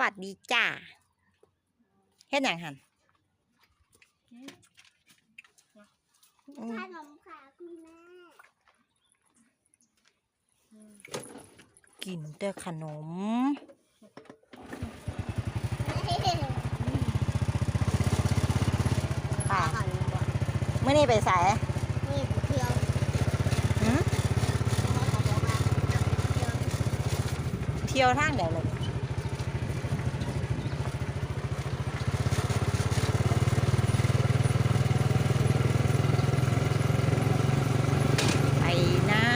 วัสดีจ้าเฮ็ดหยังหันอืมขนมค่ะคุณแม่กินแต่ขนมค่ะเมื่อนี้ไปใส่นี่เที่ยวหืมเที่ยวทางใดเลยไปหน้า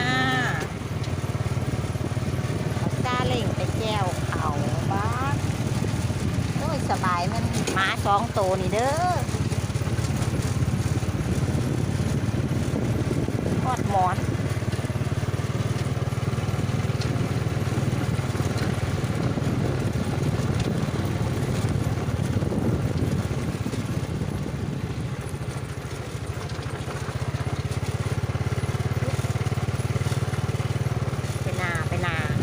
เอาซาเล่งไปแก้วเขาบ้านโอ้ย สบายมันหมาสองตัวนี่เด้อทอดหมอน ไปนาไปนาเ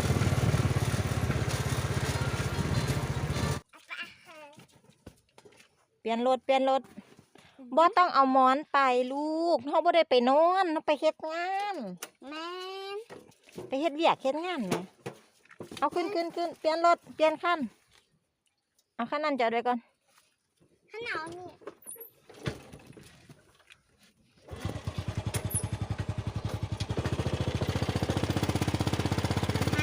ปลี่ยนรถเปลี่ยนรถบ่ต้องเอาหมอนไปลูกเฮาบ่ได้ไปนอนเฮาไปเฮ็ดงานแม่ไปเฮ็ดเวียกเฮ็ดงานแหมเอาขึ้นขึ้นขึ้นเปลี่ยนรถเปลี่ยนคันเอาคันนั้นจอดไว้ก่อนขนมนี่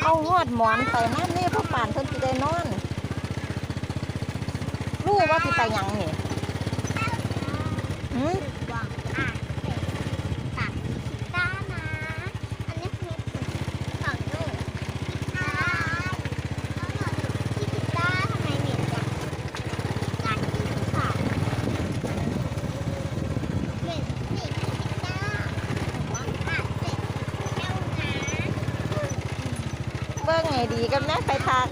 เอาหอดหมอนไปนั่นนี่พ่อป่านเพิ่นสิได้นอนู้ว่าสิไปหยังนี่หืมหวังอะเสร็จตัดต้านะอันนี้คือฝั่งนู้นใช่แล้วหนูที่พิต้าทำไมเหม็นจังกัดค่ะเหม็นนี่พิต้าหวังอะเสร็จแล้วนะเบิ่งให้ดีกันนะไปทาง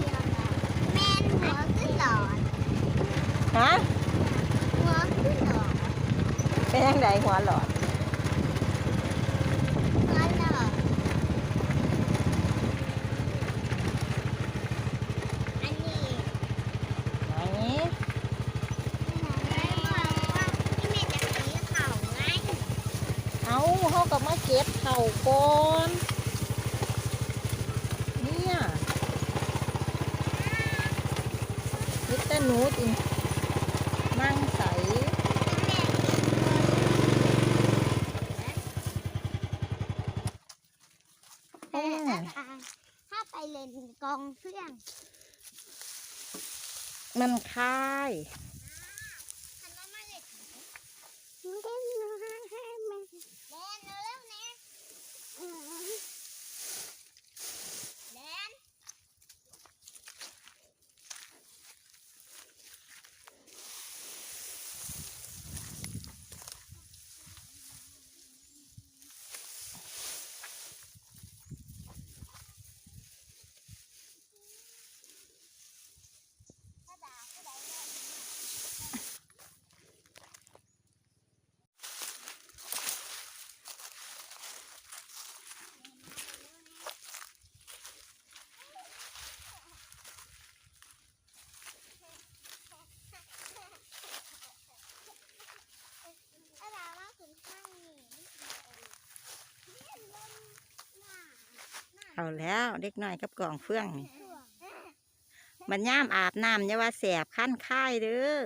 แม่นหัวขึ้นหลอด ฮะหัวขึ้นหลอดเป็นยังไงหัวหลอดหัวหลอดอันนี้ไหนแม่บอกว่าที่แม่จะซื้อเขาไงเอาเขาก็มาเก็บเข่าก่อนเนี่ยยิดแต่หนูจริงนั่งใส แม่เก็บเงินแต่ถ้า กองเสื่อง มันคาย ฉันต้องมาเล่นเล่นเล่นเร็วๆนะเล่น ถ้าดาว่าถึงข้างนี้เนี่ยลมหน้าหน้า เอาแล้วเด็กน้อยกับกล่องเฟื่องนี่มันย่ามอาบน้ำเนี่ยว่าแสบขั้นค่ายเด้ออ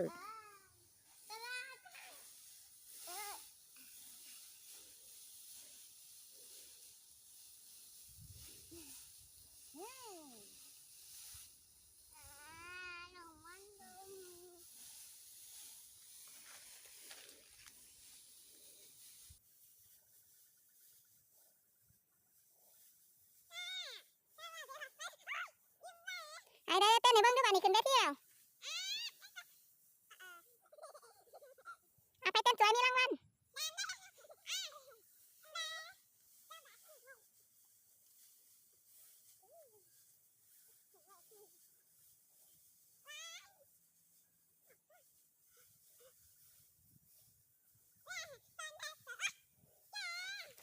อืมอ่าหนูมันดู ไอ้ได้เต้นในเบิ้งด้วยกันนี่ขึ้นได้เที่ยวเอาไปเต้นสวยมีรางวัล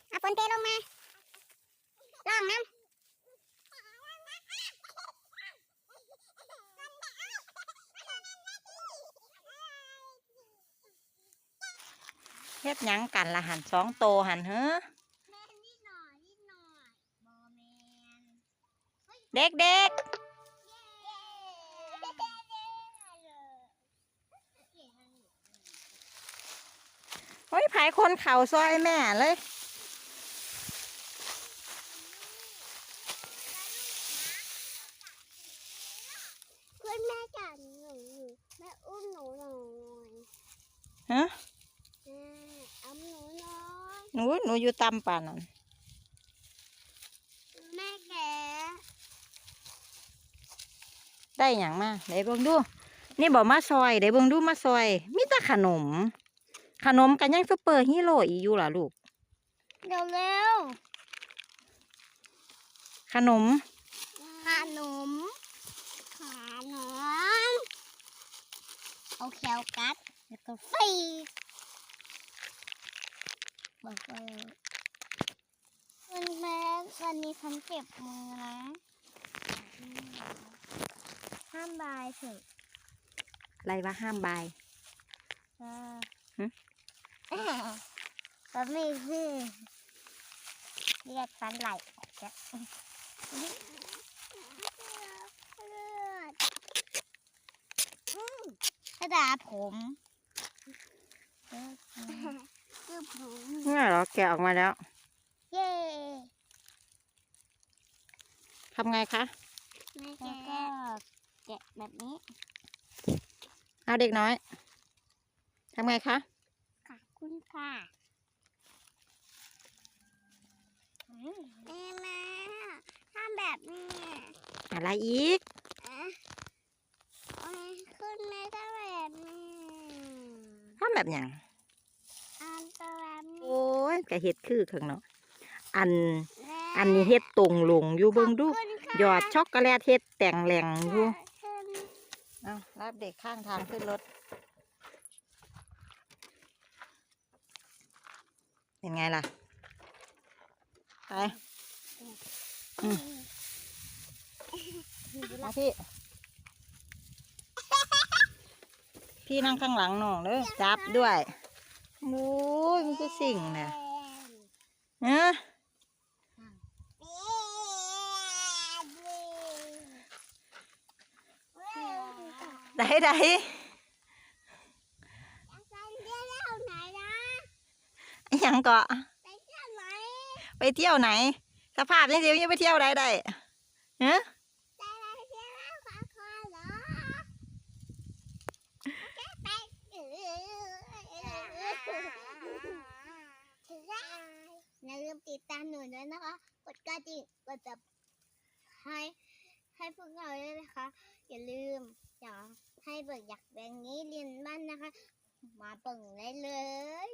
เอาฝนเทลงมาลองน้ำ เฮ็ดหยังกันละหันสองโตหันเฮ้อแม่นิดหน่อยนิดหน่อยบอแมนเด็กเด็กเย้เย้เลยๆเฮ้ยไผคนเข่าซอยแม่เลยคุณแม่จับหนูอยู่แม่อุ้มหนูหน่อยฮะแม่ เอาหนูหน่อยหนูหนูอยู่ตำป่านนั่นแม่แกะได้หยังมาเดี๋ยวเบิ่งดู นี่บอกมาซอยเดี๋ยวเบิ่งดูมาซอย มีแต่ขนม ขนมกันยังซุปเปอร์ฮีโร่อีกอยู่ล่ะลูกเร็วเร็วขนม ขนม ขนม เอาแคลกัด แล้วก็ฟีก บอกเลยคุณแม่วันนี้ฉันเจ็บมือนะห้ามบายเถอะอะไรวะห้ามบายจ้าหึแล้วไม่คือเรียกฉันไหลจะเลือดอืมกระดาษผม คือผมนี่เหรอแกะออกมาแล้ว เย้ทำไงคะแล้วก็แกะแบบนี้เอาเด็กน้อย ทำไงคะ ขอบคุณค่ะแม่แม่ทำแบบนี้อะไรอีก อะโอ้ยคุณแม่ทำแบบนี้ ทำแบบหยัง อันตัวแบบนี้ โอ้ย กะเฮ็ดคือข้างเนาะอันแม่อันนี้เฮ็ดตรงลงอยู่เบิ่งดูขอบคุณค่ะหยอดช็อกโกแลตเฮ็ดแต่งแหลงอยู่ขึ้นเอารับเด็กข้างทางขึ้นรถ เป็นไงล่ะ ไปอืมมาพี่ พี่นั่งข้างหลังน้องเด้อจับด้วยโอ้ยมันคือสิ่งเนี่ย เอ้อได้ได้อิหยังเกาะไปเที่ยวไหน สภาพนี้เดี๋ยวยังไปเที่ยวได้ได้เฮ้อย่าลืม อื่นด้วยนะคะ กดกระดิ่งกดแบบให้ให้พวกเราด้วยนะคะ อย่าลืมอยากให้เบิกอยากแบบนี้เรียนบ้านนะคะ มาเปิ่งได้เลย